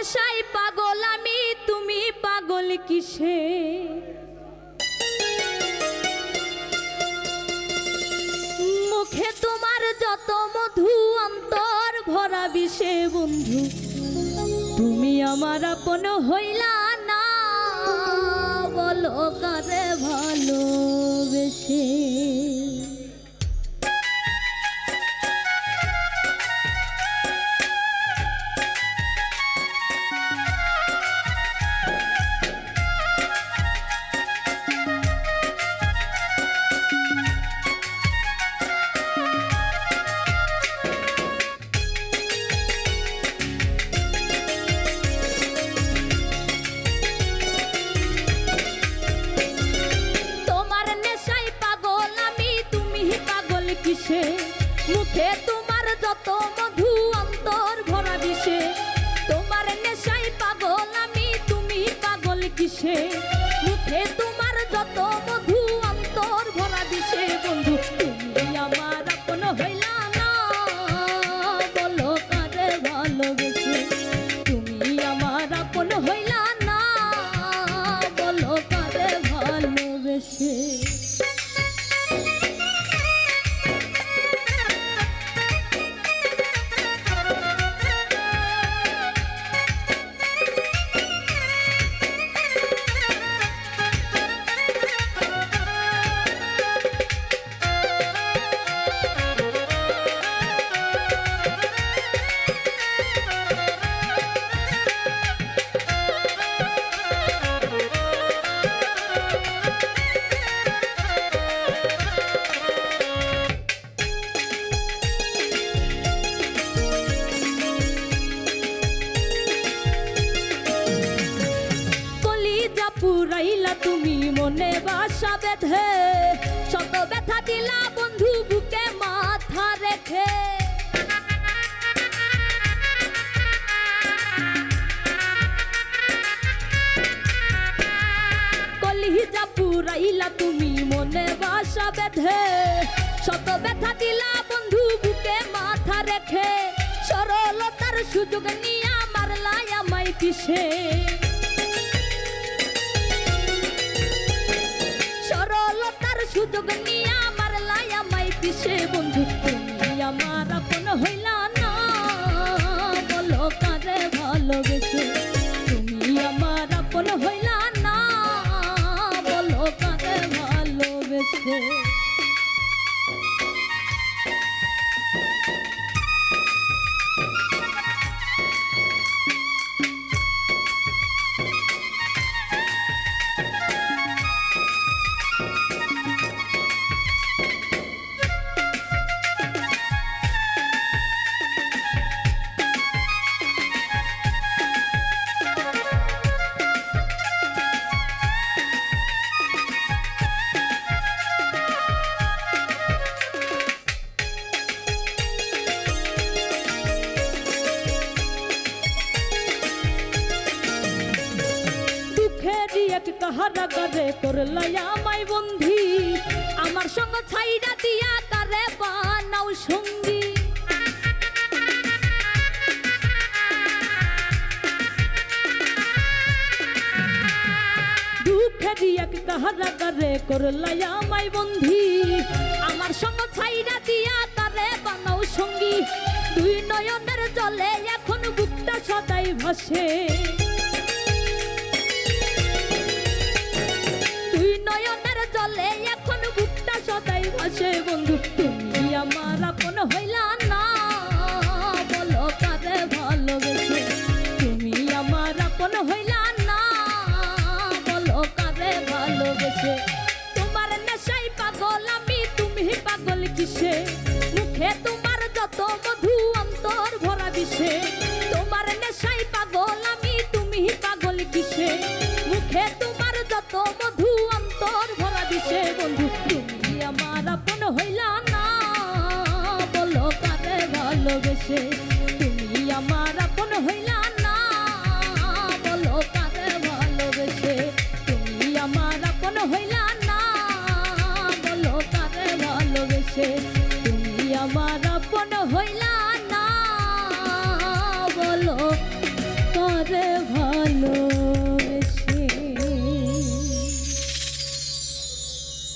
নেশাই পাগল আমি, তুমি পাগল কিসে? মুখে তোমার যত মধু, অন্তর ভরা বিষে বন্ধু। তুমি আমার আপন হইলা না, বলো কারে ভালোবেসে? যত মধু অন্তর ভরা বিষে তোমার নেশায় পাগল আমি তুমি পাগল কিসে? পুরাইলা তুমি মনে বাসা বেঁধে। শত ব্যথা দিলা বন্ধু বুকে মাথা রেখে। কলিজা পুরাইলা তুমি মনে বাসা বেঁধে। শত ব্যথা দিলা বন্ধু বুকে মাথা রেখে। সরলতার সুযোগ নিয়া মারলাই আমায় কিসে। ভালোবেসে তুমি আমার আপন হইলা না বলো কাকে ভালোবেসে। এক কাহারা করে করলাই আমায় বন্ধি। আমার সঙ্গ ছাইরা দিয়া তারে বানাও সঙ্গী। দুঃখের এক কাহারা করে করলাই আমায় বন্ধি। আমার সঙ্গ ছাইরা দিয়া তারে বানাও সঙ্গী। দুই নয়নের জলে এখন বুকটা সদাই ভাসে। নয়নের জলে এখন বুকটা সদাই ভাসে বন্ধু, তুমি আমার আপন হইলা না। বলো কারে ভালোবেসে, তুমি আমার আপন হইলা না। বলো কারে ভালোবেসে, তোমার নেশাই পাগল আমি, তুমি পাগল কিসে? মুখে তোমার যত মধু অন্তর ভরা বিষে, তোমার নেশাই lo que sé